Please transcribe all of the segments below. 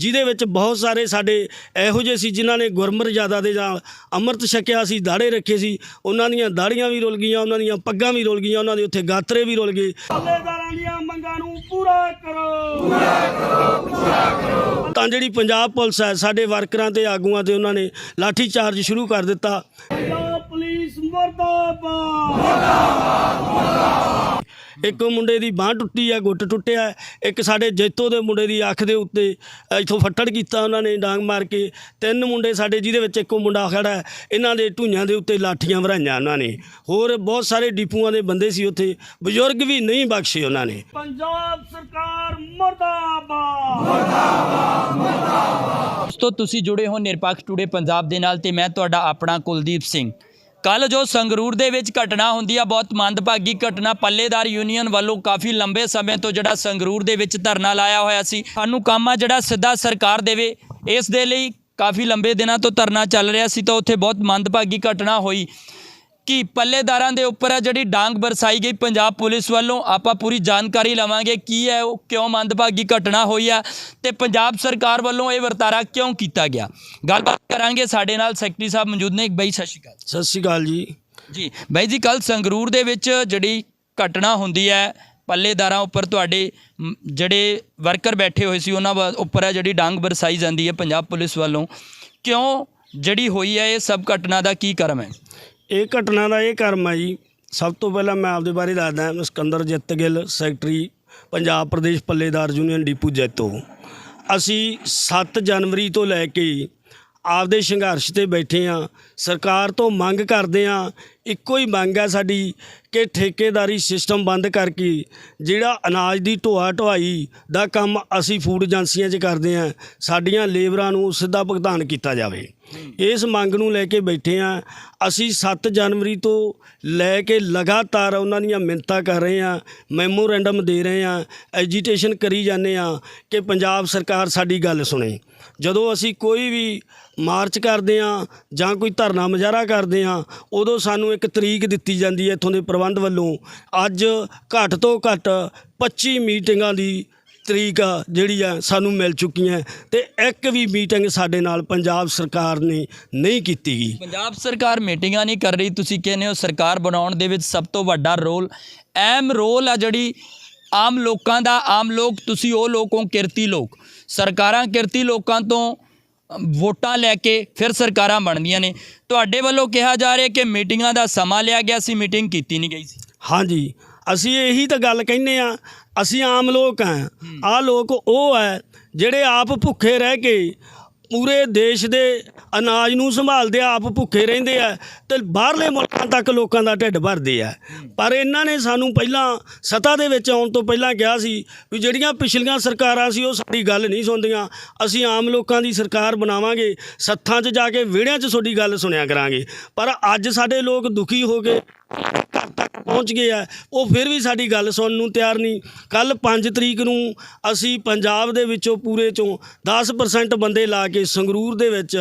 ਜਿਹਦੇ ਵਿੱਚ ਬਹੁਤ ਸਾਰੇ ਸਾਡੇ ਇਹੋ ਜਿਹੇ ਸੀ ਜਿਨ੍ਹਾਂ ਨੇ ਗੁਰਮਰਜ਼ਾਦਾ ਦੇ ਨਾਲ ਅੰਮ੍ਰਿਤ ਛਕਿਆ ਸੀ ਦਾੜੇ ਰੱਖੇ ਸੀ ਉਹਨਾਂ ਦੀਆਂ ਦਾੜੀਆਂ ਵੀ ਰੁਲ ਗਈਆਂ ਉਹਨਾਂ ਦੀਆਂ ਪੱਗਾਂ ਵੀ ਰੁਲ ਗਈਆਂ ਉਹਨਾਂ ਦੇ ਉੱਥੇ ਗਾਤਰੇ ਵੀ ਰੁਲ ਗਏ। ਪੱਲੇਦਾਰਾਂ ਦੀਆਂ ਮੰਗਾਂ ਨੂੰ ਪੂਰਾ ਕਰੋ। ਪੂਰਾ ਕਰੋ ਪੂਰਾ ਕਰੋ ਤਾਂ ਜਿਹੜੀ ਪੰਜਾਬ ਪੁਲਿਸ ਹੈ ਸਾਡੇ ਵਰਕਰਾਂ ਤੇ ਆਗੂਆਂ ਤੇ ਉਹਨਾਂ ਨੇ ਲਾਠੀ ਚਾਰਜ ਸ਼ੁਰੂ ਕਰ ਦਿੱਤਾ। ਮਰਦਾਬਾਦ। ਇੱਕ ਮੁੰਡੇ ਦੀ ਬਾਹ ਟੁੱਟੀ ਹੈ ਗੁੱਟ ਟੁੱਟਿਆ। ਇੱਕ ਸਾਡੇ ਜੈਤੋ ਦੇ ਮੁੰਡੇ ਦੀ ਅੱਖ ਦੇ ਉੱਤੇ ਇਥੋਂ ਫੱਟੜ ਕੀਤਾ ਉਹਨਾਂ ਨੇ ਡਾਂਗ ਮਾਰ ਕੇ। ਤਿੰਨ ਮੁੰਡੇ ਸਾਡੇ ਜਿਹਦੇ ਵਿੱਚ ਇੱਕੋ ਮੁੰਡਾ ਖੜਾ ਹੈ ਇਹਨਾਂ ਦੇ ਢੂਈਆਂ ਦੇ ਉੱਤੇ ਲਾਠੀਆਂ ਵਰਾਈਆਂ ਉਹਨਾਂ ਨੇ। ਹੋਰ ਬਹੁਤ ਸਾਰੇ ਡਿਪੂਆਂ ਦੇ ਬੰਦੇ ਸੀ ਉੱਥੇ ਬਜ਼ੁਰਗ ਵੀ ਨਹੀਂ ਬਖਸ਼ੇ ਉਹਨਾਂ ਨੇ। ਪੰਜਾਬ ਸਰਕਾਰ ਮਰਦਾਬਾਦ। ਦੋਸਤੋ ਤੁਸੀਂ ਜੁੜੇ ਹੋ ਨਿਰਪੱਖ ਟੂਡੇ ਪੰਜਾਬ ਦੇ ਨਾਲ ਤੇ ਮੈਂ ਤੁਹਾਡਾ ਆਪਣਾ ਕੁਲਦੀਪ ਸਿੰਘ। ਕੱਲ ਜੋ ਸੰਗਰੂਰ ਦੇ ਵਿੱਚ ਘਟਨਾ ਹੁੰਦੀ ਆ, ਬਹੁਤ ਮੰਦਭਾਗੀ ਘਟਨਾ, ਪੱਲੇਦਾਰ ਯੂਨੀਅਨ ਵੱਲੋਂ ਕਾਫੀ ਲੰਬੇ ਸਮੇਂ ਤੋਂ ਜਿਹੜਾ ਸੰਗਰੂਰ ਦੇ ਵਿੱਚ ਧਰਨਾ ਲਾਇਆ ਹੋਇਆ ਸੀ। ਸਾਨੂੰ ਕੰਮ ਆ ਜਿਹੜਾ ਸਿੱਧਾ ਸਰਕਾਰ ਦੇਵੇ, ਇਸ ਦੇ ਲਈ ਕਾਫੀ ਲੰਬੇ ਦਿਨਾਂ ਤੋਂ ਧਰਨਾ ਚੱਲ ਰਿਹਾ ਸੀ, ਤਾਂ ਉੱਥੇ ਬਹੁਤ ਮੰਦਭਾਗੀ ਘਟਨਾ ਹੋਈ। ਕਿ ਪੱਲੇਦਾਰਾਂ ਦੇ ਉੱਪਰ ਆ ਜਿਹੜੀ ਡਾਂਗ ਬਰਸਾਈ ਗਈ ਪੰਜਾਬ ਪੁਲਿਸ ਵੱਲੋਂ। ਆਪਾਂ ਪੂਰੀ ਜਾਣਕਾਰੀ ਲਵਾਂਗੇ ਕੀ ਹੈ ਉਹ ਕਿਉਂ ਮੰਦਭਾਗੀ ਘਟਨਾ ਹੋਈ ਆ ਤੇ ਪੰਜਾਬ ਸਰਕਾਰ ਵੱਲੋਂ ਇਹ ਵਰਤਾਰਾ ਕਿਉਂ ਕੀਤਾ ਗਿਆ। ਗੱਲਬਾਤ ਕਰਾਂਗੇ ਸਾਡੇ ਨਾਲ ਸੈਕਟਰੀ ਸਾਹਿਬ ਮੌਜੂਦ ਨੇ। ਬਾਈ ਸਤਿ ਸ਼੍ਰੀ ਅਕਾਲ। ਸਤਿ ਸ਼੍ਰੀ ਅਕਾਲ ਜੀ। ਜੀ ਬਾਈ ਜੀ ਕੱਲ ਸੰਗਰੂਰ ਦੇ ਵਿੱਚ ਜਿਹੜੀ ਘਟਨਾ ਹੁੰਦੀ ਹੈ ਪੱਲੇਦਾਰਾਂ ਉੱਪਰ ਤੁਹਾਡੇ ਜਿਹੜੇ ਵਰਕਰ ਬੈਠੇ ਹੋਏ ਸੀ ਉਹਨਾਂ ਉੱਪਰ ਹੈ ਜਿਹੜੀ ਡਾਂਗ ਬਰਸਾਈ ਜਾਂਦੀ ਹੈ ਪੰਜਾਬ ਪੁਲਿਸ ਵੱਲੋਂ। ਕਿਉਂ ਜਿਹੜੀ ਹੋਈ ਹੈ ਇਹ ਸਭ ਘਟਨਾ ਦਾ ਕੀ ਕਰਮ ਹੈ? ਇਹ ਘਟਨਾ ਦਾ ਇਹ ਕਰਮ ਹੈ ਜੀ। ਸਭ ਤੋਂ ਪਹਿਲਾਂ ਮੈਂ ਆਪਦੇ ਬਾਰੇ ਦੱਸਦਾ ਸਿਕੰਦਰ ਜਿੱਤ Gill, secretary, Punjab Pradesh ਪੱਲੇਦਾਰ union depot Jaito. ਅਸੀਂ 7 ਜਨਵਰੀ ਤੋਂ ਲੈ ਕੇ ਆਪਦੇ ਸੰਘਰਸ਼ ਤੇ ਬੈਠੇ ਆ ਸਰਕਾਰ ਤੋਂ ਮੰਗ ਕਰਦੇ ਆ ਇੱਕੋ ਹੀ ਮੰਗ ਹੈ ਸਾਡੀ ਕਿ ਠੇਕੇਦਾਰੀ ਸਿਸਟਮ ਬੰਦ ਕਰਕੇ ਜਿਹੜਾ ਅਨਾਜ ਦੀ ਢੋਆ ਢੁਆਈ ਦਾ ਕੰਮ ਅਸੀਂ ਫੂਡ ਏਜੰਸੀਆਂ 'ਚ ਕਰਦੇ ਆ ਸਾਡੀਆਂ ਲੇਬਰਾਂ ਨੂੰ ਸਿੱਧਾ ਭੁਗਤਾਨ ਕੀਤਾ ਜਾਵੇ। ਇਸ ਮੰਗ ਨੂੰ ਲੈ ਕੇ ਬੈਠੇ ਆ ਅਸੀਂ 7 ਜਨਵਰੀ ਤੋਂ ਲੈ ਕੇ ਲਗਾਤਾਰ ਉਹਨਾਂ ਦੀਆਂ ਮਿੰਨਤਾਂ ਕਰ ਰਹੇ ਆ ਮੈਮੋਰੈਂਡਮ ਦੇ ਰਹੇ ਆ ਐਜੀਟੇਸ਼ਨ ਕਰੀ ਜਾਂਦੇ ਆ ਕਿ ਪੰਜਾਬ ਸਰਕਾਰ ਸਾਡੀ ਗੱਲ ਸੁਣੇ। ਜਦੋਂ ਅਸੀਂ ਕੋਈ ਵੀ ਮਾਰਚ ਕਰਦੇ ਆ ਜਾਂ ਕੋਈ ਧਰਨਾ ਮੁਜ਼ਾਹਰਾ ਕਰਦੇ ਆ ਉਦੋਂ ਸਾਨੂੰ ਇੱਕ ਤਰੀਕ ਦਿੱਤੀ ਜਾਂਦੀ ਹੈ ਇੱਥੋਂ ਦੇ ਪ੍ਰਬੰਧ ਵੱਲੋਂ। ਅੱਜ ਘੱਟ ਤੋਂ ਘੱਟ 25 ਮੀਟਿੰਗਾਂ ਦੀ ਤਰੀਕ ਆ, ਜਿਹੜੀ ਆ ਸਾਨੂੰ ਮਿਲ ਚੁੱਕੀਆਂ ਤੇ ਇੱਕ ਵੀ ਮੀਟਿੰਗ ਸਾਡੇ ਨਾਲ ਪੰਜਾਬ ਸਰਕਾਰ ਨੇ ਨਹੀਂ ਕੀਤੀ ਗਈ ਪੰਜਾਬ ਸਰਕਾਰ ਮੀਟਿੰਗਾਂ ਨਹੀਂ ਕਰ ਰਹੀ, ਤੁਸੀਂ ਕਹਿੰਦੇ ਹੋ ਸਰਕਾਰ ਬਣਾਉਣ ਦੇ ਵਿੱਚ ਸਭ ਤੋਂ ਵੱਡਾ ਰੋਲ, ਅਹਿਮ ਰੋਲ ਆ ਜਿਹੜੀ ਆਮ ਲੋਕਾਂ ਦਾ, ਆਮ ਲੋਕ, ਤੁਸੀਂ ਉਹ ਲੋਕੋਂ ਕਿਰਤੀ ਲੋਕ, ਸਰਕਾਰਾਂ ਕਿਰਤੀ ਲੋਕਾਂ ਤੋਂ ਵੋਟਾਂ ਲੈ ਕੇ ਫਿਰ ਸਰਕਾਰਾਂ ਬਣਦੀਆਂ ਨੇ। ਤੁਹਾਡੇ ਵੱਲੋਂ ਕਿਹਾ ਜਾ ਰਿਹਾ ਕਿ ਮੀਟਿੰਗਾਂ ਦਾ ਸਮਾਂ ਲਿਆ ਗਿਆ ਸੀ, ਮੀਟਿੰਗ ਕੀਤੀ ਨਹੀਂ ਗਈ ਸੀ। ਹਾਂਜੀ, ਅਸੀਂ ਇਹੀ ਤਾਂ ਗੱਲ ਕਹਿੰਦੇ ਆ ਅਸੀਂ ਆਮ ਲੋਕ ਆ ਆ ਲੋਕ ਉਹ ਹੈ ਜਿਹੜੇ ਆਪ ਭੁੱਖੇ ਰਹਿ ਕੇ ਪੂਰੇ ਦੇਸ਼ ਦੇ ਅਨਾਜ ਨੂੰ ਸੰਭਾਲਦੇ, ਆਪ ਭੁੱਖੇ ਰਹਿੰਦੇ ਆ ਤੇ ਬਾਹਰਲੇ ਮੁਲਕਾਂ ਤੱਕ ਲੋਕਾਂ ਦਾ ਢਿੱਡ ਭਰਦੇ ਆ। ਪਰ ਇਹਨਾਂ ਨੇ ਸਾਨੂੰ ਪਹਿਲਾਂ ਸੱਤਾ ਦੇ ਵਿੱਚ ਆਉਣ ਤੋਂ ਪਹਿਲਾਂ ਕਿਹਾ ਸੀ ਵੀ ਜਿਹੜੀਆਂ ਪਿਛਲੀਆਂ ਸਰਕਾਰਾਂ ਸੀ, ਉਹ ਸਾਡੀ ਗੱਲ ਨਹੀਂ ਸੁਣਦੀਆਂ। ਅਸੀਂ ਆਮ ਲੋਕਾਂ ਦੀ ਸਰਕਾਰ ਬਣਾਵਾਂਗੇ, ਸੱਥਾਂ 'ਚ ਜਾ ਕੇ ਵਿਹੜਿਆਂ 'ਚ ਤੁਹਾਡੀ ਗੱਲ ਸੁਣਿਆ ਕਰਾਂਗੇ। ਪਰ ਅੱਜ ਸਾਡੇ ਲੋਕ ਦੁਖੀ ਹੋ ਕੇ ਘਰ ਤੱਕ ਪਹੁੰਚ ਗਏ ਆ ਉਹ ਫਿਰ ਵੀ ਸਾਡੀ ਗੱਲ ਸੁਣਨ ਨੂੰ ਤਿਆਰ ਨਹੀਂ। ਕੱਲ 5 ਤਰੀਕ ਨੂੰ ਅਸੀਂ ਪੰਜਾਬ ਦੇ ਵਿੱਚੋਂ ਪੂਰੇ ਚੋਂ 10% ਬੰਦੇ ਲਾ ਕੇ ਸੰਗਰੂਰ ਦੇ ਵਿੱਚ,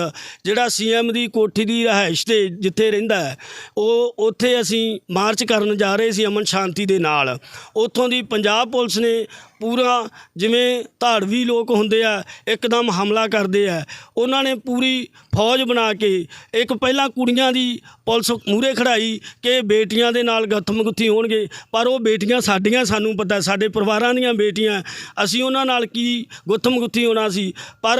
ਜਿਹੜਾ ਸੀਐਮ ਦੀ ਕੋਠੀ ਦੀ ਰਿਹਾਇਸ਼ ਤੇ ਜਿੱਥੇ ਰਹਿੰਦਾ ਹੈ, ਉਹ ਉੱਥੇ ਅਸੀਂ ਮਾਰਚ ਕਰਨ ਜਾ ਰਹੇ ਸੀ ਅਮਨ ਸ਼ਾਂਤੀ ਦੇ ਨਾਲ। ਉੱਥੋਂ ਦੀ ਪੰਜਾਬ ਪੁਲਿਸ ਨੇ ਪੂਰਾ ਜਿਵੇਂ ਧਾੜਵੀ ਲੋਕ ਹੁੰਦੇ ਆ, ਇੱਕਦਮ ਹਮਲਾ ਕਰਦੇ ਆ। ਉਹਨਾਂ ਨੇ ਪੂਰੀ ਫੌਜ ਬਣਾ ਕੇ ਇੱਕ ਪਹਿਲਾਂ ਕੁੜੀਆਂ ਦੀ ਪੁਲਿਸ ਮੂਰੇ ਖੜਾਈ ਕਿ ਬੇਟੀਆਂ ਦੇ ਨਾਲ ਗੱਥਮ ਗੁੱਥੀ ਹੋਣਗੇ, ਪਰ ਉਹ ਬੇਟੀਆਂ ਸਾਡੀਆਂ ਸਾਨੂੰ ਪਤਾ, ਸਾਡੇ ਪਰਿਵਾਰਾਂ ਦੀਆਂ ਬੇਟੀਆਂ। ਅਸੀਂ ਉਹਨਾਂ ਨਾਲ ਕੀ ਗੁੱਥਮ ਗੁੱਥੀ ਹੋਣਾ ਸੀ? ਪਰ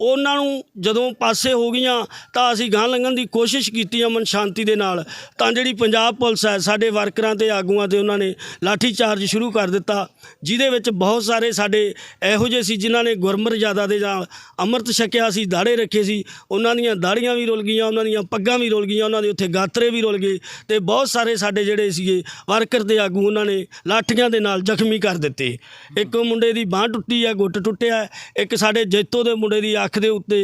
ਉਹਨਾਂ ਨੂੰ ਜਦੋਂ ਪਾਸੇ ਹੋ ਗਈਆਂ, ਤਾਂ ਅਸੀਂ ਗਾਂ ਲੰਘਣ ਦੀ ਕੋਸ਼ਿਸ਼ ਕੀਤੀ ਅਮਨ ਸ਼ਾਂਤੀ ਦੇ ਨਾਲ। ਤਾਂ ਜਿਹੜੀ ਪੰਜਾਬ ਪੁਲਿਸ ਹੈ, ਸਾਡੇ ਵਰਕਰਾਂ ਤੇ ਆਗੂਆਂ ਤੇ ਉਹਨਾਂ ਨੇ ਲਾਠੀ ਚਾਰਜ ਸ਼ੁਰੂ ਕਰ ਦਿੱਤਾ, ਜਿਹਦੇ ਵਿੱਚ ਬਹੁਤ ਸਾਰੇ ਸਾਡੇ ਇਹੋ ਜਿਹੇ ਸੀ ਜਿਨ੍ਹਾਂ ਨੇ ਗੁਰਮਰਜ਼ਾਦਾ ਦੇ ਨਾਲ ਅੰਮ੍ਰਿਤ ਛਕਿਆ ਸੀ, ਦਾੜੇ ਰੱਖੇ ਸੀ, ਉਹਨਾਂ ਦੀਆਂ ਦਾੜੀਆਂ ਵੀ ਰੁਲ ਗਈਆਂ, ਉਹਨਾਂ ਦੀਆਂ ਪੱਗਾਂ ਵੀ ਰੁਲ ਗਈਆਂ, ਉਹਨਾਂ ਦੇ ਉੱਥੇ ਗਾਤਰੇ ਵੀ ਰੁਲ ਗਏ ਤੇ ਬਹੁਤ ਸਾਰੇ ਸਾਡੇ ਜਿਹੜੇ ਸੀਗੇ ਵਰਕਰ ਦੇ ਆਗੂ, ਉਹਨਾਂ ਨੇ ਲਾਠੀਆਂ ਦੇ ਨਾਲ ਜ਼ਖਮੀ ਕਰ ਦਿੱਤੇ। ਇੱਕ ਮੁੰਡੇ ਦੀ ਬਾਹ ਟੁੱਟੀ ਆ, ਗੁੱਟ ਟੁੱਟਿਆ, ਇੱਕ ਸਾਡੇ ਜੈਤੋ ਦੇ ਮੁੰਡੇ ਦੀ ਅੱਖ ਦੇ ਉੱਤੇ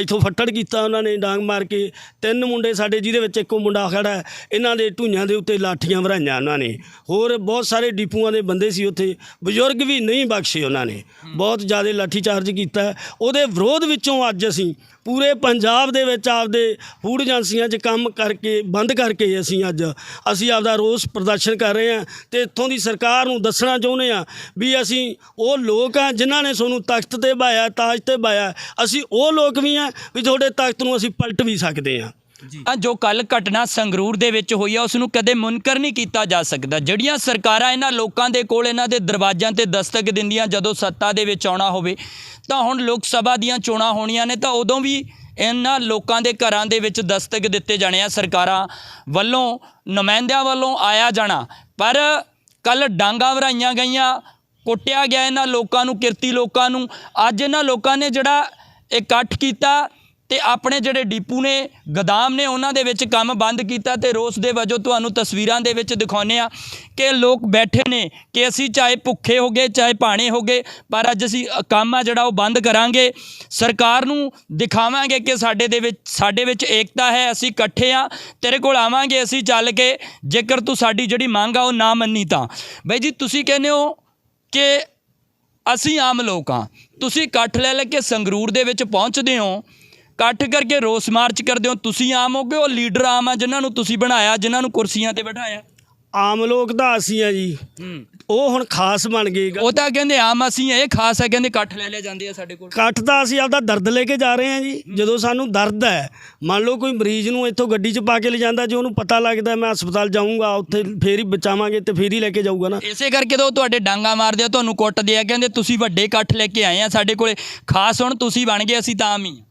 ਇੱਥੋਂ ਫੱਟੜ ਕੀਤਾ ਉਹਨਾਂ ਨੇ ਡਾਂਗ ਮਾਰ ਕੇ, ਤਿੰਨ ਮੁੰਡੇ ਸਾਡੇ ਜਿਹਦੇ ਵਿੱਚ ਇੱਕੋ ਮੁੰਡਾ ਖੜਾ, ਇਹਨਾਂ ਦੇ ਢੂਈਆਂ ਦੇ ਉੱਤੇ ਲਾਠੀਆਂ ਵਰਾਈਆਂ ਉਹਨਾਂ ਨੇ। ਹੋਰ ਬਹੁਤ ਸਾਰੇ ਡਿਪੂਆਂ ਦੇ ਬੰਦੇ ਸੀ ਉੱਥੇ, ਬਜ਼ੁਰਗ ਵੀ ਵੀ ਨਹੀਂ ਬਖਸ਼ੇ ਉਹਨਾਂ ਨੇ। ਬਹੁਤ ਜ਼ਿਆਦਾ ਲਾਠੀਚਾਰਜ ਕੀਤਾ। ਉਹਦੇ ਵਿਰੋਧ ਵਿੱਚੋਂ ਅੱਜ ਅਸੀਂ ਪੂਰੇ ਪੰਜਾਬ ਦੇ ਵਿੱਚ ਆਪਦੇ ਫੂਡ ਏਜੰਸੀਆਂ 'ਚ ਕੰਮ ਕਰਕੇ, ਬੰਦ ਕਰਕੇ ਅਸੀਂ ਅੱਜ, ਅਸੀਂ ਆਪਦਾ ਰੋਸ ਪ੍ਰਦਰਸ਼ਨ ਕਰ ਰਹੇ ਹਾਂ ਤੇ ਇੱਥੋਂ ਦੀ ਸਰਕਾਰ ਨੂੰ ਦੱਸਣਾ ਚਾਹੁੰਦੇ ਹਾਂ ਵੀ ਅਸੀਂ ਉਹ ਲੋਕ ਆ ਜਿਨ੍ਹਾਂ ਨੇ ਸਾਨੂੰ ਤਖਤ ਤੇ ਬਾਇਆ, ਤਾਜ ਤੇ ਬਾਇਆ। ਅਸੀਂ ਉਹ ਲੋਕ ਵੀ ਆ ਵੀ ਤੁਹਾਡੇ ਤਖਤ ਨੂੰ ਅਸੀਂ ਪਲਟ ਵੀ ਸਕਦੇ ਹਾਂ। ਆ ਜੋ ਕੱਲ ਘਟਨਾ ਸੰਗਰੂਰ ਦੇ ਵਿੱਚ ਹੋਈ ਆ ਉਸ ਨੂੰ ਕਦੇ ਮੁਨਕਰ ਨਹੀਂ ਕੀਤਾ ਜਾ ਸਕਦਾ। ਜਿਹੜੀਆਂ ਸਰਕਾਰਾਂ ਇਹਨਾਂ ਲੋਕਾਂ ਦੇ ਕੋਲ, ਇਹਨਾਂ ਦੇ ਦਰਵਾਜ਼ਿਆਂ ਤੇ ਦਸਤਕ ਦਿੰਦੀਆਂ, ਜਦੋਂ ਸੱਤਾ ਦੇ ਵਿੱਚ ਆਉਣਾ ਹੋਵੇ, ਤਾਂ ਹੁਣ ਲੋਕ ਸਭਾ ਦੀਆਂ ਚੋਣਾਂ ਹੋਣੀਆਂ ਨੇ, ਤਾਂ ਉਦੋਂ ਵੀ ਇਹਨਾਂ ਲੋਕਾਂ ਦੇ ਘਰਾਂ ਦੇ ਵਿੱਚ ਦਸਤਕ ਦਿੱਤੇ ਜਾਣੇ ਆ। ਸਰਕਾਰਾਂ ਵੱਲੋਂ, ਨੁਮਾਇੰਦਿਆਂ ਵੱਲੋਂ ਆਇਆ ਜਾਣਾ। ਪਰ ਕੱਲ ਡਾਂਗਾ ਵਰਾਈਆਂ ਗਈਆਂ, ਕੁੱਟਿਆ ਗਿਆ ਇਹਨਾਂ ਲੋਕਾਂ ਨੂੰ, ਕਿਰਤੀ ਲੋਕਾਂ ਨੂੰ। ਅੱਜ ਇਹਨਾਂ ਲੋਕਾਂ ਨੇ ਜਿਹੜਾ ਇਕੱਠ ਕੀਤਾ ਤੇ ਆਪਣੇ ਜਿਹੜੇ ਡੀਪੂ ਨੇ, ਗਦਾਮ ਨੇ, ਉਹਨਾਂ ਦੇ ਵਿੱਚ ਕੰਮ ਬੰਦ ਕੀਤਾ ਤੇ ਰੋਸ ਦੇ ਵਜੋਂ ਤੁਹਾਨੂੰ ਤਸਵੀਰਾਂ ਦੇ ਵਿੱਚ ਦਿਖਾਉਂਦੇ ਆ ਕਿ ਲੋਕ ਬੈਠੇ ਨੇ ਕਿ ਅਸੀਂ ਚਾਹੇ ਭੁੱਖੇ ਹੋਗੇ ਚਾਹੇ ਭਾਣੇ ਹੋਗੇ ਪਰ ਅੱਜ ਅਸੀਂ ਕੰਮ ਆ ਜਿਹੜਾ ਉਹ ਬੰਦ ਕਰਾਂਗੇ। ਸਰਕਾਰ ਨੂੰ ਦਿਖਾਵਾਂਗੇ ਕਿ ਸਾਡੇ ਦੇ ਵਿੱਚ, ਸਾਡੇ ਵਿੱਚ ਏਕਤਾ ਹੈ, ਅਸੀਂ ਇਕੱਠੇ ਆ ਤੇਰੇ ਕੋਲ ਆਵਾਂਗੇ, ਅਸੀਂ ਚੱਲ ਕੇ, ਜੇਕਰ ਤੂੰ ਸਾਡੀ ਜਿਹੜੀ ਮੰਗ ਆ ਉਹ ਨਾ ਮੰਨੀ ਤਾਂ। ਬਈ ਜੀ, ਤੁਸੀਂ ਕਹਿੰਦੇ ਹੋ ਕਿ ਅਸੀਂ ਆਮ ਲੋਕ ਹਾਂ, ਤੁਸੀਂ ਇਕੱਠ ਲੈ ਲੈ ਕੇ ਸੰਗਰੂਰ ਦੇ ਵਿੱਚ ਪਹੁੰਚਦੇ ਹੋ ਇਕੱਠ ਕਰਕੇ ਰੋਸ ਮਾਰਚ ਕਰਦੇ ਹੋ। ਤੁਸੀਂ ਆਮ ਹੋਗੇ ਉਹ ਲੀਡਰ ਆਮ ਆ ਜਿਨ੍ਹਾਂ ਨੂੰ ਤੁਸੀਂ ਬਣਾਇਆ ਜਿਨ੍ਹਾਂ ਨੂੰ ਕੁਰਸੀਆਂ ਤੇ ਬਿਠਾਇਆ? ਆਮ ਲੋਕ ਤਾਂ ਅਸੀਂ ਆ ਜੀ। ਉਹ ਹੁਣ ਖਾਸ ਬਣ ਗਏ ਉਹ ਤਾਂ ਕਹਿੰਦੇ ਆਮ ਅਸੀਂ ਇਹ ਖਾਸ ਹੈ ਕਹਿੰਦੇ ਇਕੱਠ ਲੈ ਲੈ ਜਾਂਦੇ ਆ ਸਾਡੇ ਕੋਲ। ਇਕੱਠ ਤਾਂ ਅਸੀਂ ਆਪਦਾ ਦਰਦ ਲੈ ਕੇ ਜਾ ਰਹੇ ਹਾਂ ਜੀ। ਜਦੋਂ ਸਾਨੂੰ ਦਰਦ ਹੈ ਮੰਨ ਲਓ ਕੋਈ ਮਰੀਜ਼ ਨੂੰ ਇੱਥੋਂ ਗੱਡੀ 'ਚ ਪਾ ਕੇ ਲਿਜਾਂਦਾ ਜੇ ਉਹਨੂੰ ਪਤਾ ਲੱਗਦਾ ਮੈਂ ਹਸਪਤਾਲ ਜਾਊਂਗਾ ਉੱਥੇ ਫੇਰ ਹੀ ਬਚਾਵਾਂਗੇ ਤੇ ਫੇਰ ਹੀ ਲੈ ਕੇ ਜਾਊਗਾ ਨਾ। ਇਸੇ ਕਰਕੇ ਤਾਂ ਉਹ ਤੁਹਾਡੇ ਡਾਂਗਾ ਮਾਰਦੇ ਆ ਤੁਹਾਨੂੰ ਕੁੱਟਦੇ ਆ ਕਹਿੰਦੇ ਤੁਸੀਂ ਵੱਡੇ ਇਕੱਠ ਲੈ ਕੇ ਆਏ ਆ ਸਾਡੇ ਕੋਲੇ। ਖਾਸ ਹੁਣ ਤੁਸੀਂ ਬਣ ਗਏ ਅਸੀਂ ਤਾਂ ਆਮ ਹੀ ਆ।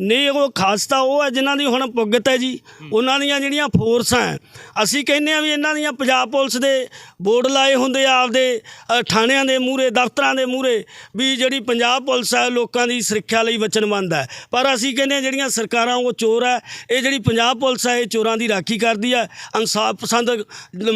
ਨਹੀਂ ਉਹ ਖਾਸ ਉਹ ਹੈ ਜਿਨ੍ਹਾਂ ਦੀ ਹੁਣ ਪੁੱਗਤ ਹੈ ਜੀ। ਉਹਨਾਂ ਦੀਆਂ ਜਿਹੜੀਆਂ ਫੋਰਸਾਂ ਹੈ ਅਸੀਂ ਕਹਿੰਦੇ ਆ ਵੀ ਇਹਨਾਂ ਦੀਆਂ ਪੰਜਾਬ ਪੁਲਿਸ ਦੇ ਬੋਰਡ ਲਾਏ ਹੁੰਦੇ ਆ ਆਪਦੇ ਅ, ਥਾਣਿਆਂ ਦੇ ਮੂਹਰੇ ਦਫ਼ਤਰਾਂ ਦੇ ਮੂਹਰੇ ਵੀ ਜਿਹੜੀ ਪੰਜਾਬ ਪੁਲਿਸ ਹੈ ਲੋਕਾਂ ਦੀ ਸੁਰੱਖਿਆ ਲਈ ਵਚਨਬੰਦ ਹੈ। ਪਰ ਅਸੀਂ ਕਹਿੰਦੇ ਆ ਜਿਹੜੀਆਂ ਸਰਕਾਰਾਂ ਉਹ ਚੋਰ ਹੈ ਇਹ ਜਿਹੜੀ ਪੰਜਾਬ ਪੁਲਿਸ ਹੈ ਇਹ ਚੋਰਾਂ ਦੀ ਰਾਖੀ ਕਰਦੀ ਹੈ। ਇਨਸਾਫ ਪਸੰਦ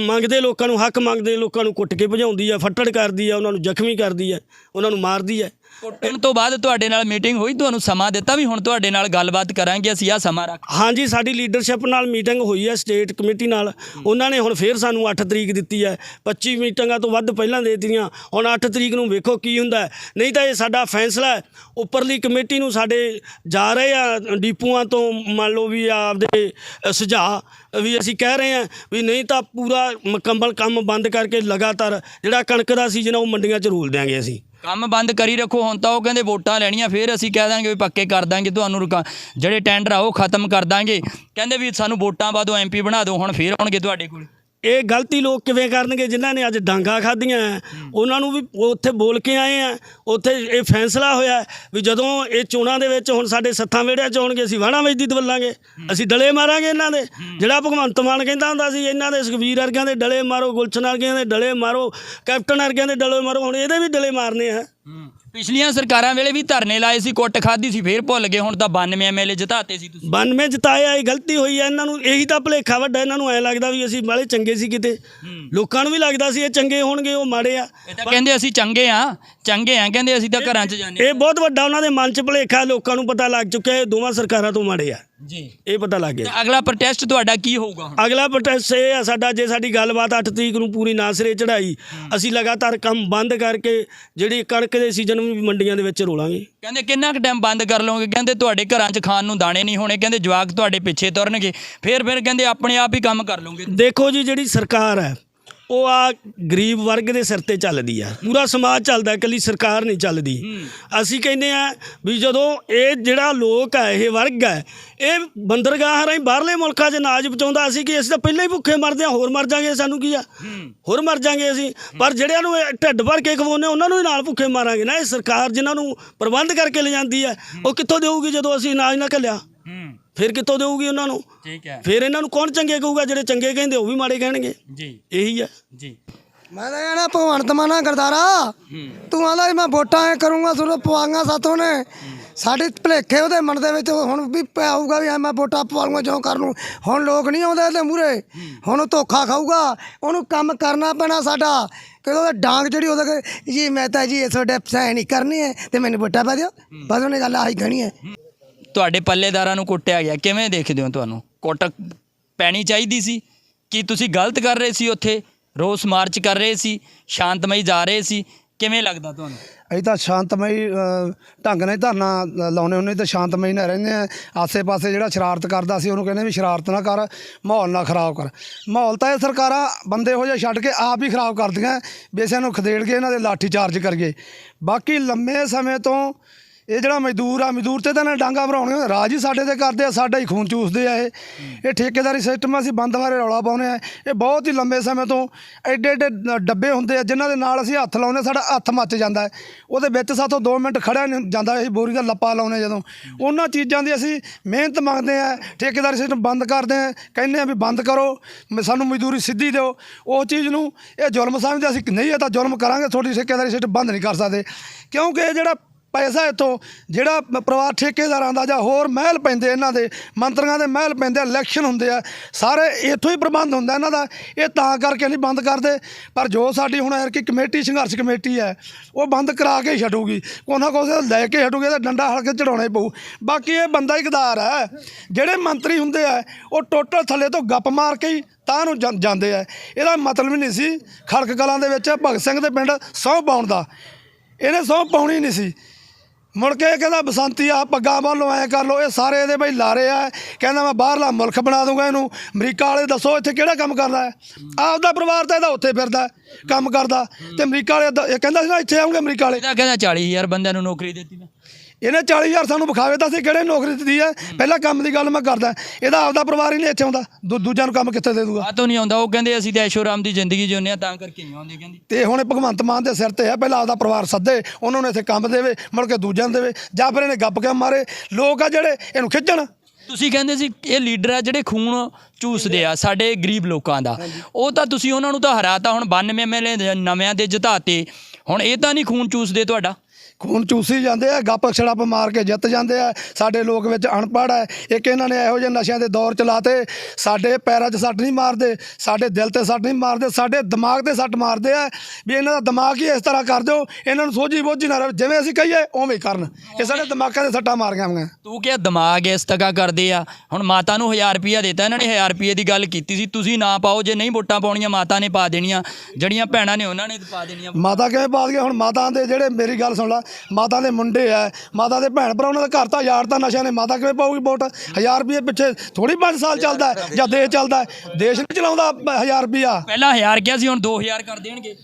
ਮੰਗਦੇ ਲੋਕਾਂ ਨੂੰ ਹੱਕ ਮੰਗਦੇ ਲੋਕਾਂ ਨੂੰ ਕੁੱਟ ਕੇ ਭਜਾਉਂਦੀ ਹੈ ਫੱਟੜ ਕਰਦੀ ਹੈ ਉਹਨਾਂ ਨੂੰ ਜ਼ਖਮੀ ਕਰਦੀ ਹੈ ਉਹਨਾਂ ਨੂੰ ਮਾਰਦੀ ਹੈ। ਕੁੱਟਣ ਤੋਂ ਬਾਅਦ ਤੁਹਾਡੇ ਨਾਲ ਮੀਟਿੰਗ ਹੋਈ ਤੁਹਾਨੂੰ ਸਮਾਂ ਦਿੱਤਾ ਵੀ ਹੁਣ ਤੁਹਾਡੇ ਨਾਲ ਗੱਲਬਾਤ ਕਰਾਂਗੇ ਅਸੀਂ ਆ ਸਮਾਂ ਰੱਖ ਹਾਂਜੀ ਸਾਡੀ ਲੀਡਰਸ਼ਿਪ ਨਾਲ ਮੀਟਿੰਗ ਹੋਈ ਹੈ ਸਟੇਟ ਕਮੇਟੀ ਨਾਲ। ਉਹਨਾਂ ਨੇ ਹੁਣ ਫੇਰ ਸਾਨੂੰ 8 ਤਰੀਕ ਦਿੱਤੀ ਹੈ। 25 ਮੀਟਿੰਗਾਂ ਤੋਂ ਵੱਧ ਪਹਿਲਾਂ ਦੇ ਦਿੱਤੀਆਂ। ਹੁਣ 8 ਤਰੀਕ ਨੂੰ ਵੇਖੋ ਕੀ ਹੁੰਦਾ। ਨਹੀਂ ਤਾਂ ਇਹ ਸਾਡਾ ਫੈਸਲਾ ਹੈ। ਉੱਪਰਲੀ ਕਮੇਟੀ ਨੂੰ ਸਾਡੇ ਜਾ ਰਹੇ ਆ ਡੀਪੂਆਂ ਤੋਂ ਮੰਨ ਲਓ ਵੀ ਆਪਦੇ ਸੁਝਾਅ ਵੀ ਅਸੀਂ ਕਹਿ ਰਹੇ ਹਾਂ ਵੀ ਨਹੀਂ ਤਾਂ ਪੂਰਾ ਮੁਕੰਮਲ ਕੰਮ ਬੰਦ ਕਰਕੇ ਲਗਾਤਾਰ ਜਿਹੜਾ ਕਣਕ ਦਾ ਸੀਜ਼ਨ ਆ ਉਹ ਮੰਡੀਆਂ 'ਚ ਰੋਲ ਦਿਆਂਗੇ ਅਸੀਂ। ਕੰਮ ਬੰਦ ਕਰੀ ਰੱਖੋ, ਹੁਣ ਤਾਂ ਉਹ ਕਹਿੰਦੇ ਵੋਟਾਂ ਲੈਣੀਆਂ, ਫਿਰ ਅਸੀਂ ਕਹਿ ਦਾਂਗੇ ਵੀ ਪੱਕੇ ਕਰ ਦਾਂਗੇ ਤੁਹਾਨੂੰ ਰੁਕਾ, ਜਿਹੜੇ ਟੈਂਡਰ ਆ ਉਹ ਖਤਮ ਕਰ ਦਾਂਗੇ। ਕਹਿੰਦੇ ਵੀ ਸਾਨੂੰ ਵੋਟਾਂ ਬਾਅਦੋਂ ਐਮਪੀ ਬਣਾ ਦਿਓ, ਹੁਣ ਫਿਰ ਆਉਣਗੇ ਤੁਹਾਡੇ ਕੋਲ। ਇਹ ਗਲਤੀ ਲੋਕ ਕਿਵੇਂ ਕਰਨਗੇ? ਜਿਨ੍ਹਾਂ ਨੇ ਅੱਜ ਡਾਂਗਾ ਖਾਧੀਆਂ ਉਹਨਾਂ ਨੂੰ ਵੀ ਉੱਥੇ ਬੋਲ ਕੇ ਆਏ ਆ ਉੱਥੇ ਇਹ ਫੈਸਲਾ ਹੋਇਆ ਵੀ ਜਦੋਂ ਇਹ ਚੋਣਾਂ ਦੇ ਵਿੱਚ ਹੁਣ ਸਾਡੇ ਸੱਥਾਂ ਵਿਹੜਿਆਂ ਚ ਆਉਣਗੇ ਅਸੀਂ ਵਾਣਾ ਵੇਚਦੀ ਦਵਲਾਂਗੇ। ਅਸੀਂ ਡਲੇ ਮਾਰਾਂਗੇ ਇਹਨਾਂ ਦੇ। ਜਿਹੜਾ ਭਗਵੰਤ ਮਾਨ ਕਹਿੰਦਾ ਹੁੰਦਾ ਸੀ ਇਹਨਾਂ ਦੇ ਸੁਖਵੀਰ ਵਰਗਿਆਂ ਦੇ ਡਲੇ ਮਾਰੋ ਗੁਲਸ਼ਨ ਵਰਗਿਆਂ ਦੇ ਡਲੇ ਮਾਰੋ ਕੈਪਟਨ ਵਰਗਿਆਂ ਦੇ ਡਲੇ ਮਾਰੋ ਹੁਣ ਇਹਦੇ ਵੀ ਡਲੇ ਮਾਰਨੇ ਆ। ਪਿਛਲੀਆਂ ਸਰਕਾਰਾਂ ਵੇਲੇ ਵੀ ਧਰਨੇ ਲਾਏ ਸੀ ਕੁੱਟ ਖਾਧੀ ਸੀ ਫਿਰ ਭੁੱਲ ਗਏ ਹੁਣ ਤਾਂ 92 ਐਮਐਲਏ ਜਿਤਾਤੇ ਸੀ ਤੁਸੀਂ। 92 ਜਿਤਾਇਆ ਇਹ ਗਲਤੀ ਹੋਈ ਹੈ ਇਹਨਾਂ ਨੂੰ ਇਹੀ ਤਾਂ ਭਲੇਖਾ ਵੱਡਾ ਇਹਨਾਂ ਨੂੰ ਐ ਲੱਗਦਾ ਵੀ ਅਸੀਂ ਬਾਲੇ ਚੰਗੇ ਸੀ ਕਿਤੇ। ਲੋਕਾਂ ਨੂੰ ਵੀ ਲੱਗਦਾ ਸੀ ਇਹ ਚੰਗੇ ਹੋਣਗੇ ਉਹ ਮਾੜੇ ਆ। ਇਹ ਤਾਂ ਕਹਿੰਦੇ ਅਸੀਂ ਚੰਗੇ ਆ ਚੰਗੇ ਆ ਕਹਿੰਦੇ ਅਸੀਂ ਤਾਂ ਘਰਾਂ 'ਚ ਜਾਂਦੇ ਇਹ ਬਹੁਤ ਵੱਡਾ ਉਹਨਾਂ ਦੇ ਮਨ 'ਚ ਭੁਲੇਖਾ ਲੋਕਾਂ ਨੂੰ ਪਤਾ ਲੱਗ ਚੁੱਕਿਆ ਇਹ ਦੋਵਾਂ ਸਰਕਾਰਾਂ ਤੋਂ ਮਾੜੇ ਆ। ਜੀ। ਇਹ ਪਤਾ ਲੱਗ ਗਿਆ। ਅਗਲਾ ਪ੍ਰੋਟੈਸਟ ਤੁਹਾਡਾ ਕੀ ਹੋਊਗਾ ਹੁਣ? ਅਗਲਾ ਪ੍ਰੋਟੈਸਟ ਇਹ ਆ ਸਾਡਾ ਜੇ ਸਾਡੀ ਗੱਲਬਾਤ 8 ਤਰੀਕ ਨੂੰ ਪੂਰੀ ਨਾ ਸਿਰੇ ਚੜਾਈ ਅਸੀਂ ਲਗਾਤਾਰ ਕੰਮ ਬੰਦ ਕਰਕੇ ਜਿਹੜੀ ਕਣਕ ਦੇ ਸੀਜ਼ਨ ਨੂੰ ਵੀ ਮੰਡੀਆਂ ਦੇ ਵਿੱਚ ਰੋਲਾਂਗੇ। ਕਹਿੰਦੇ ਕਿੰਨਾ ਕੁ ਟਾਈਮ ਬੰਦ ਕਰ ਲਓਗੇ ਕਹਿੰਦੇ ਤੁਹਾਡੇ ਘਰਾਂ 'ਚ ਖਾਣ ਨੂੰ ਦਾਣੇ ਨਹੀਂ ਹੋਣੇ ਕਹਿੰਦੇ ਜਵਾਕ ਤੁਹਾਡੇ ਪਿੱਛੇ ਤੁਰਨਗੇ ਫਿਰ ਫਿਰ ਕਹਿੰਦੇ ਆਪਣੇ ਆਪ ਹੀ ਕੰਮ ਕਰ ਲਓਗੇ ਦੇਖੋ ਜੀ ਜਿਹੜੀ ਸਰਕਾਰ ਹੈ ਉਹ ਆ ਗਰੀਬ ਵਰਗ ਦੇ ਸਿਰ ਤੇ ਚੱਲਦੀ ਆ। ਪੂਰਾ ਸਮਾਜ ਚੱਲਦਾ ਇਕੱਲੀ ਸਰਕਾਰ ਨਹੀਂ ਚੱਲਦੀ। ਅਸੀਂ ਕਹਿੰਦੇ ਆ ਵੀ ਜਦੋਂ ਇਹ ਜਿਹੜਾ ਲੋਕ ਹੈ ਇਹ ਵਰਗ ਹੈ ਇਹ ਬੰਦਰਗਾਹ ਰਾਹੀਂ ਬਾਹਰਲੇ ਮੁਲਕਾਂ 'ਚ ਅਨਾਜ ਪਹੁੰਚਾਉਂਦਾ ਅਸੀਂ ਕਿ ਅਸੀਂ ਤਾਂ ਪਹਿਲਾਂ ਹੀ ਭੁੱਖੇ ਮਰਦੇ ਆ ਹੋਰ ਮਰ ਜਾਾਂਗੇ ਸਾਨੂੰ ਕੀ ਆ? ਹੋਰ ਮਰ ਜਾਾਂਗੇ ਅਸੀਂ। ਪਰ ਜਿਹੜਿਆਂ ਨੂੰ ਢਿੱਡ ਭਰ ਕੇ ਖਵਾਉਂਦੇ ਉਹਨਾਂ ਨੂੰ ਹੀ ਨਾਲ ਭੁੱਖੇ ਮਾਰਾਂਗੇ ਨਾ। ਇਹ ਸਰਕਾਰ ਜਿਨ੍ਹਾਂ ਨੂੰ ਪ੍ਰਬੰਧ ਕਰਕੇ ਲਿਜਾਂਦੀ ਹੈ ਉਹ ਕਿੱਥੋਂ ਦੇਊਗੀ ਜਦੋਂ ਅਸੀਂ ਅਨਾਜ ਨਾ ਘੱਲਿਆ? ਹੂੰ। ਫਿਰ ਕਿੱਥੋਂ ਦੇਊਗੀ ਉਹਨਾਂ ਨੂੰ? ਠੀਕ ਹੈ। ਫਿਰ ਇਹਨਾਂ ਨੂੰ ਕੌਣ ਚੰਗੇ ਕਹੂਗਾ? ਜਿਹੜੇ ਚੰਗੇ ਕਹਿੰਦੇ ਉਹ ਵੀ ਮਾੜੇ ਕਹਿਣਗੇ। ਜੀ। ਇਹੀ ਹੈ ਜੀ। ਮੈਂ ਤਾਂ ਕਹਿਣਾ ਭਗਵੰਤ ਮਾਨਾ ਗਰਦਾਰਾ ਤੂੰ ਆਂਦਾ ਮੈਂ ਵੋਟਾਂ ਐ ਕਰੂੰਗਾ ਸੁਣ ਪਵਾਂਗਾ ਸਾਥੋਂ ਨੇ। ਸਾਡੇ ਭਲੇਖੇ ਉਹਦੇ ਮਨ ਦੇ ਵਿੱਚ ਹੁਣ ਵੀ ਪਾਊਗਾ ਵੀ ਮੈਂ ਵੋਟਾਂ ਪਵਾਉਂਗਾ ਜੋ ਕਰ ਲੂੰ। ਹੁਣ ਲੋਕ ਨਹੀਂ ਆਉਂਦੇ ਇਹਦੇ ਮੂਰੇ ਹੁਣ ਉਹ ਧੋਖਾ ਖਾਊਗਾ। ਉਹਨੂੰ ਕੰਮ ਕਰਨਾ ਪੈਣਾ ਸਾਡਾ। ਕਿ ਉਹਦਾ ਡਾਂਗ ਜਿਹੜੀ ਉਹਦੇ ਜੀ ਮੈਂ ਤਾਂ ਜੀ ਇਸ ਵੇਲੇ ਸਹਿ ਨਹੀਂ ਕਰਨੀ ਹੈ ਤੇ ਮੈਨੂੰ ਵੋਟਾਂ ਪਾ ਦਿਓ। ਬਸ ਉਹਨੇ ਗੱਲ ਆਹੀ ਕਹਿਣੀ ਹੈ। ਤੁਹਾਡੇ ਪੱਲੇਦਾਰਾਂ ਨੂੰ ਕੁੱਟਿਆ ਗਿਆ। ਕਿਵੇਂ ਦੇਖਦੇ ਹੋ ਤੁਹਾਨੂੰ? ਕੁੱਟ ਪੈਣੀ ਚਾਹੀਦੀ ਸੀ? ਕਿ ਤੁਸੀਂ ਗਲਤ ਕਰ ਰਹੇ ਸੀ ਉੱਥੇ? ਰੋਸ ਮਾਰਚ ਕਰ ਰਹੇ ਸੀ? ਸ਼ਾਂਤਮਈ ਜਾ ਰਹੇ ਸੀ? ਕਿਵੇਂ ਲੱਗਦਾ ਤੁਹਾਨੂੰ? ਅਸੀਂ ਤਾਂ ਸ਼ਾਂਤਮਈ ਢੰਗ ਨਾਲ ਧਰਨਾ ਲ- ਲਾਉਣੇ ਹੁੰਦੇ, ਤੇ ਸ਼ਾਂਤਮਈ ਨਾਲ ਰਹਿੰਦੇ ਆ ਆਸੇ-ਪਾਸੇ ਜਿਹੜਾ ਸ਼ਰਾਰਤ ਕਰਦਾ ਸੀ, ਉਹਨੂੰ ਕਹਿੰਦੇ ਵੀ ਸ਼ਰਾਰਤ ਨਾ ਕਰ, ਮਾਹੌਲ ਨਾ ਖਰਾਬ ਕਰ। ਮਾਹੌਲ ਤਾਂ ਇਹ ਸਰਕਾਰਾਂ ਬੰਦੇ ਹੋ ਜਾ ਛੱਡ ਕੇ ਆਪ ਹੀ ਖਰਾਬ ਕਰਦੀਆਂ, ਵੀ ਨੂੰ ਖਦੇੜ ਕੇ ਇਹਨਾਂ ਦੇ ਲਾਠੀ ਚਾਰਜ ਕਰੀਏ। ਬਾਕੀ ਲੰਮੇ ਸਮੇਂ ਤੋਂ ਇਹ ਜਿਹੜਾ ਮਜ਼ਦੂਰ ਆ, ਮਜ਼ਦੂਰ ਤੇ ਤਾਂ ਇਹਨਾਂ ਨੇ ਡਾਂਗਾ ਭਰਾਉਣੀਆਂ। ਰਾਜ ਹੀ ਸਾਡੇ ਤੇ ਕਰਦੇ ਆ, ਸਾਡਾ ਹੀ ਖੂਨ ਚੂਸਦੇ ਆ ਇਹ। ਇਹ ਠੇਕੇਦਾਰੀ ਸਿਸਟਮ ਅਸੀਂ ਬੰਦ ਬਾਰੇ ਰੌਲਾ ਪਾਉਂਦੇ ਆ। ਇਹ ਬਹੁਤ ਹੀ ਲੰਬੇ ਸਮੇਂ ਤੋਂ ਐਡੇ ਐਡੇ ਡੱਬੇ ਹੁੰਦੇ ਆ, ਜਿਨ੍ਹਾਂ ਦੇ ਨਾਲ ਅਸੀਂ ਹੱਥ ਲਾਉਂਦੇ ਸਾਡਾ ਹੱਥ ਮੱਚ ਜਾਂਦਾ ਉਹਦੇ ਵਿੱਚ ਸਾਥੋਂ 2 ਮਿੰਟ ਖੜਿਆ ਨਹੀਂ ਜਾਂਦਾ, ਅਸੀਂ ਬੋਰੀ ਦਾ ਲੱਪਾ ਲਾਉਂਦੇ ਜਦੋਂ। ਉਹਨਾਂ ਚੀਜ਼ਾਂ ਦੀ ਅਸੀਂ ਮਿਹਨਤ ਮੰਗਦੇ ਆ, ਠੇਕੇਦਾਰੀ ਸਿਸਟਮ ਬੰਦ ਕਰਦੇ ਆ, ਕਹਿੰਦੇ ਆ ਵੀ ਬੰਦ ਕਰੋ, ਮ- ਸਾਨੂੰ ਮਜ਼ਦੂਰੀ ਸਿੱਧੀ ਦਿਓ। ਉਹ ਚੀਜ਼ ਨੂੰ, ਇਹ ਜ਼ੁਲਮ ਸਮਝਦੇ ਅਸੀਂ ਨਹੀਂ, ਇਹ ਤਾਂ ਜ਼ੁਲਮ ਕਰਾਂਗੇ, ਤੁਹਾਡੀ ਠੇਕੇਦਾਰੀ ਸਿਸਟਮ ਬੰਦ ਨਹੀਂ ਕਰ ਸਕਦੇ। ਕਿਉਂਕਿ ਇਹ ਜਿਹੜਾ ਪੈਸਾ ਇੱਥੋਂ, ਜਿਹੜਾ ਪਰਿਵਾਰ ਠੇਕੇਦਾਰਾਂ ਦਾ ਜਾਂ ਹੋਰ ਮਹਿਲ ਪੈਂਦੇ ਇਹਨਾਂ ਦੇ, ਮੰਤਰੀਆਂ ਦੇ ਮਹਿਲ ਪੈਂਦੇ ਆ ਇਲੈਕਸ਼ਨ ਹੁੰਦੇ ਆ, ਸਾਰੇ ਇੱਥੋਂ ਹੀ ਪ੍ਰਬੰਧ ਹੁੰਦਾ ਇਹਨਾਂ ਦਾ। ਇਹ ਤਾਂ ਕਰਕੇ ਨਹੀਂ ਬੰਦ ਕਰਦੇ। ਪਰ ਜੋ ਸਾਡੀ ਹੁਣ ਐਰ ਕਿ ਕਮੇਟੀ, ਸੰਘਰਸ਼ ਕਮੇਟੀ ਹੈ, ਉਹ ਬੰਦ ਕਰਾ ਕੇ ਹੀ ਛੱਡੂਗੀ। ਕੋਨਾ ਕੋਸੇ ਲੈ ਕੇ ਛੱਡੂਗੀ ਤਾਂ ਡੰਡਾ ਹਲਕੇ ਚੜਾਉਣਾ ਹੀ ਪਊ। ਬਾਕੀ ਇਹ ਬੰਦਾ ਹੀ ਗਦਾਰ ਹੈ। ਜਿਹੜੇ ਮੰਤਰੀ ਹੁੰਦੇ ਆ, ਉਹ ਟੋਟਲ ਥੱਲੇ ਤੋਂ ਗੱਪ ਮਾਰ ਕੇ ਹੀ ਤਾਂ ਨੂੰ ਜਾਂਦੇ ਆ। ਇਹਦਾ ਮਤਲਬ ਹੀ ਨਹੀਂ ਸੀ, ਖੜਕ ਕਲਾਂ ਦੇ ਵਿੱਚ ਭਗਤ ਸਿੰਘ ਦੇ ਪਿੰਡ ਸਹੁੰ ਪਾਉਣ ਦਾ। ਇਹਨੇ ਸਹੁੰ ਪਾਉਣੀ ਨਹੀਂ ਸੀ। ਮੁੜ ਕੇ ਇਹ ਕਹਿੰਦਾ ਬਸੰਤੀ ਆ ਪੱਗਾਂ ਬੰਨ ਲਓ, ਐ ਕਰ ਲਓ, ਇਹ ਸਾਰੇ ਇਹਦੇ ਬਈ ਲਾਰੇ ਆ। ਕਹਿੰਦਾ ਮੈਂ ਬਾਹਰਲਾ ਮੁਲਕ ਬਣਾ ਦੂੰਗਾ ਇਹਨੂੰ। ਅਮਰੀਕਾ ਵਾਲੇ ਦੱਸੋ ਇੱਥੇ ਕਿਹੜਾ ਕੰਮ ਕਰਦਾ ਹੈ? ਆਪਦਾ ਪਰਿਵਾਰ ਤਾਂ ਇਹਦਾ ਉੱਥੇ ਫਿਰਦਾ ਕੰਮ ਕਰਦਾ। ਤੇ ਅਮਰੀਕਾ ਵਾਲੇ ਇਹ ਕਹਿੰਦਾ ਸੀ ਨਾ, ਇੱਥੇ ਆਉਂਗੇ ਅਮਰੀਕਾ ਵਾਲੇ। ਇਹਦਾ ਕਹਿੰਦਾ 40000 ਬੰਦਿਆਂ ਨੂੰ ਨੌਕਰੀ ਦਿੱਤੀ ਮੈਂ। ਇਹਨੇ 40000 ਸਾਨੂੰ ਵਿਖਾਵੇ ਤਾਂ ਸੀ ਕਿਹੜੇ ਨੌਕਰੀ ਦਿੱਤੀ ਹੈ? ਪਹਿਲਾਂ ਕੰਮ ਦੀ ਗੱਲ ਮੈਂ ਕਰਦਾ। ਇਹਦਾ ਆਪਦਾ ਪਰਿਵਾਰ ਹੀ ਨਹੀਂ ਇੱਥੇ ਆਉਂਦਾ। ਦੂਜਿਆਂ ਨੂੰ ਕੰਮ ਕਿੱਥੇ ਦੇ ਦੂਗਾ? ਆ ਤੋਂ ਨਹੀਂ ਆਉਂਦਾ। ਉਹ ਕਹਿੰਦੇ ਅਸੀਂ ਤਾਂ ਐਸ਼ੋਰਾਮ ਦੀ ਜ਼ਿੰਦਗੀ ਜਿਉਂਦੇ ਆ ਤਾਂ ਕਰਕੇ ਨਹੀਂ ਆਉਂਦੇ ਕਹਿੰਦੀ। ਤੇ ਹੁਣ ਭਗਵੰਤ ਮਾਨ ਦੇ ਸਿਰ ਤੇ ਹੈ। ਪਹਿਲਾਂ ਆਪਦਾ ਪਰਿਵਾਰ ਸੱਦੇ ਉਹਨਾਂ ਨੂੰ ਇੱਥੇ ਕੰਮ ਦੇਵੇ ਮੁੜ ਕੇ ਦੂਜਿਆਂ ਨੂੰ ਦੇਵੇ। ਜਾਂ ਫਿਰ ਇਹਨੇ ਗੱਪ ਕੇ ਮਾਰੇ? ਲੋਕ ਆ ਜਿਹੜੇ ਇਹਨੂੰ ਖਿੱਚਣ। ਤੁਸੀਂ ਕਹਿੰਦੇ ਸੀ ਇਹ ਲੀਡਰ ਆ ਜਿਹੜੇ ਖੂਨ ਚੂਸਦੇ ਆ ਸਾਡੇ ਗਰੀਬ ਲੋਕਾਂ ਦਾ। ਉਹ ਤਾਂ ਤੁਸੀਂ ਉਹਨਾਂ ਨੂੰ ਤਾਂ ਹਰਾਤਾ। ਹੁਣ 92 ਐਮਐਲਏ ਨਵਿਆਂ ਦੇ ਜਿਤਾਤੇ। ਹੁਣ ਇਹ ਤਾਂ ਨਹੀਂ ਖੂਨ ਚੂਸਦੇ ਤੁਹਾਡਾ। ਖੂਨ ਚੂਸੀ ਜਾਂਦੇ ਆ ਗੱਪ ਛੜਪ ਮਾਰ ਕੇ ਜਿੱਤ ਜਾਂਦੇ ਆ। ਸਾਡੇ ਲੋਕ ਵਿੱਚ ਅਨਪੜ੍ਹ ਹੈ ਇੱਕ ਇਹਨਾਂ ਨੇ ਇਹੋ ਜਿਹੇ ਨਸ਼ਿਆਂ ਦੇ ਦੌਰ ਚਲਾਤੇ। ਸਾਡੇ ਪੈਰਾਂ 'ਚ ਸੱਟ ਨਹੀਂ ਮਾਰਦੇ ਸਾਡੇ ਦਿਲ ਤੇ ਸੱਟ ਨਹੀਂ ਮਾਰਦੇ ਸਾਡੇ ਦਿਮਾਗ ਤੇ ਸੱਟ ਮਾਰਦੇ ਆ। ਵੀ ਇਹਨਾਂ ਦਾ ਦਿਮਾਗ ਹੀ ਇਸ ਤਰ੍ਹਾਂ ਕਰ ਦਿਓ ਇਹਨਾਂ ਨੂੰ ਸੋਝੀ ਬੋਝੀ ਨਾ ਰਹੇ। ਜਿਵੇਂ ਅਸੀਂ ਕਹੀਏ ਉਵੇਂ ਕਰਨ। ਇਹ ਸਾਡੇ ਦਿਮਾਗਾਂ ਦੇ ਸੱਟਾਂ ਮਾਰੀਆਂ ਹੋਈਆਂ। ਤੂੰ ਕਿਹਾ ਦਿਮਾਗ ਇਸ ਤੱਕਾ ਕਰਦੇ ਆ। ਹੁਣ ਮਾਤਾ ਨੂੰ 1000 ਰੁਪਿਆ ਦਿੱਤਾ ਇਹਨਾਂ ਨੇ 1000 ਰੁਪਏ ਦੀ ਗੱਲ ਕੀਤੀ ਸੀ। ਤੁਸੀਂ ਨਾ ਪਾਓ ਜੇ ਨਹੀਂ ਵੋਟਾਂ ਪਾਉਣੀਆਂ ਮਾਤਾ ਨੇ ਪਾ ਦੇਣੀਆਂ। ਜਿਹੜੀਆਂ ਭੈਣਾਂ ਨੇ ਉਹਨਾਂ ਨੇ ਪਾ ਦੇਣੀਆਂ। ਮਾਤਾ ਕਿਵੇਂ ਬਾਤ ਗਿਆ ਹੁਣ ਮਾਤਾ ਦੇ ਜਿਹੜੇ ਮੇਰੀ ਗੱਲ ਸੁਣ ਲਾ। ਮਾਤਾ ਦੇ ਮੁੰਡੇ ਆ ਮਾਤਾ ਦੇ ਭੈਣ ਭਰਾ ਉਹਨਾਂ ਦਾ ਘਰ ਤਾਂ ਯਾਰ ਤਾਂ ਨਸ਼ਿਆਂ ਨੇ ਮਾਤਾ ਕਿਵੇਂ ਪਾਊਗੀ ਵੋਟ। 1000 ਰੁਪਏ ਪਿੱਛੇ ਥੋੜੀ 5 ਸਾਲ ਚੱਲਦਾ ਹੈ ਜਾਂ ਦੇਸ਼ ਚੱਲਦਾ ਹੈ ਦੇਸ਼ ਨਹੀਂ ਚਲਾਉਂਦਾ 1000 ਰੁਪਿਆ ਪਹਿਲਾਂ 1000 ਕਿਹਾ ਸੀ ਹੁਣ 2000 ਕਰ ਦੇਣਗੇ।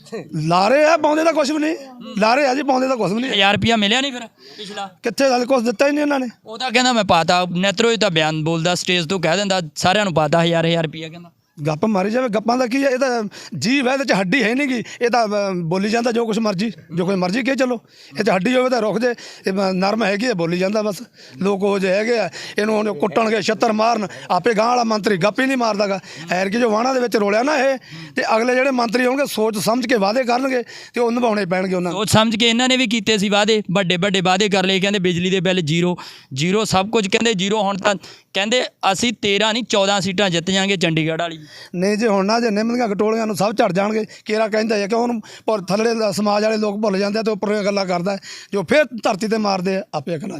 ਲਾਰੇ ਆ ਪਾਉਂਦੇ ਤਾਂ ਕੁਝ ਵੀ ਨਹੀਂ। ਲਾਰੇ ਆ ਜੀ ਪਾਉਂਦੇ ਤਾਂ ਕੁਝ ਵੀ ਨਹੀਂ। 1000 ਰੁਪਿਆ ਮਿਲਿਆ ਨਹੀਂ ਫਿਰ ਪਿਛਲਾ। ਕਿੱਥੇ ਹਾਲੇ ਕੁਝ ਦਿੱਤਾ ਹੀ ਨਹੀਂ ਉਹਨਾਂ ਨੇ। ਉਹ ਤਾਂ ਕਹਿੰਦਾ ਮੈਂ ਪਾਤਾ ਨੈਤਰੋ ਹੀ ਤਾਂ ਬਿਆਨ ਬੋਲਦਾ ਸਟੇਜ ਤੋਂ ਕਹਿ ਦਿੰਦਾ ਸਾਰਿਆਂ ਨੂੰ ਪਾਤਾ 1000 1000 ਰੁਪਿਆ ਕਹਿੰਦਾ। ਗੱਪ ਮਾਰੀ ਜਾਵੇ ਗੱਪਾਂ ਦਾ ਕੀ ਹੈ? ਇਹ ਤਾਂ ਜੀਵ ਹੈ ਇਹਦੇ ਚ ਹੱਡੀ ਹੈ ਨਹੀਂਗੀ ਇਹ ਤਾਂ ਅ, ਬੋਲੀ ਜਾਂਦਾ ਜੋ ਕੁਛ ਮਰਜ਼ੀ ਜੋ ਕੋਈ ਮਰਜ਼ੀ ਕਹੇ ਚਲੋ। ਇਹ ਤੇ ਹੱਡੀ ਹੋਵੇ ਤਾਂ ਰੁਕ ਜੇ। ਇਹ ਮ- ਨਰਮ ਹੈਗੀ ਹੈ ਬੋਲੀ ਜਾਂਦਾ ਬਸ। ਲੋਕ ਉਹ ਜਿਹੇ ਹੈਗੇ ਆ ਇਹਨੂੰ ਹੁਣ ਕੁੱਟਣਗੇ ਛੱਤਰ ਮਾਰਨ। ਆਪੇ ਗਾਂ ਵਾਲਾ ਮੰਤਰੀ ਗੱਪ ਹੀ ਨਹੀਂ ਮਾਰਦਾਗਾ। ਐਰ ਕਿ ਜੋ ਵਾਣਾ ਦੇ ਵਿੱਚ ਰੋਲਿਆ ਨਾ ਇਹ ਤੇ ਅਗਲੇ ਜਿਹੜੇ ਮੰਤਰੀ ਹੋਣਗੇ ਸੋਚ ਸਮਝ ਕੇ ਵਾਅਦੇ ਕਰਨਗੇ ਤੇ ਉਹ ਨਿਭਾਉਣੇ ਪੈਣਗੇ ਉਹਨਾਂ ਨੂੰ। ਸੋਚ ਸਮਝ ਕੇ ਇਹਨਾਂ ਨੇ ਵੀ ਕੀਤੇ ਸੀ ਵਾਅਦੇ। ਵੱਡੇ ਵੱਡੇ ਵਾਅਦੇ ਕਰ ਲਏ। ਕਹਿੰਦੇ ਬਿਜਲੀ ਦੇ ਬਿੱਲ ਜ਼ੀਰੋ ਜ਼ੀਰੋ ਸਭ ਕੁਝ ਕਹਿੰਦੇ ਜ਼ੀਰੋ। ਹੁਣ ਤਾਂ ਕਹਿੰਦੇ ਅਸੀਂ 13 ਨਹੀਂ 14 ਸੀਟਾਂ ਜਿੱਤ ਜਾਾਂਗੇ ਚੰਡੀਗੜ੍ਹ ਵਾਲੀ। ਨਹੀਂ ਜੇ ਹੁਣ ਨਾ ਜੇ ਨਿੰਮਦੀਆਂ ਗਟੋਲੀਆਂ ਨੂੰ ਸਭ ਝੜ ਜਾਣਗੇ, ਕੇਰਾ ਕਹਿੰਦਾ ਹੈ ਕਿ ਉਹਨੂੰ ਪਰ ਥੱਲੇ ਸਮਾਜ ਵਾਲੇ ਲੋਕ ਭੁੱਲ ਜਾਂਦੇ ਆ ਤੇ ਉੱਪਰ ਗੱਲਾਂ ਕਰਦਾ ਜੋ ਫਿਰ ਧਰਤੀ ਤੇ ਮਾਰਦੇ ਆ, ਆਪੇ ਅਕਲਾਂ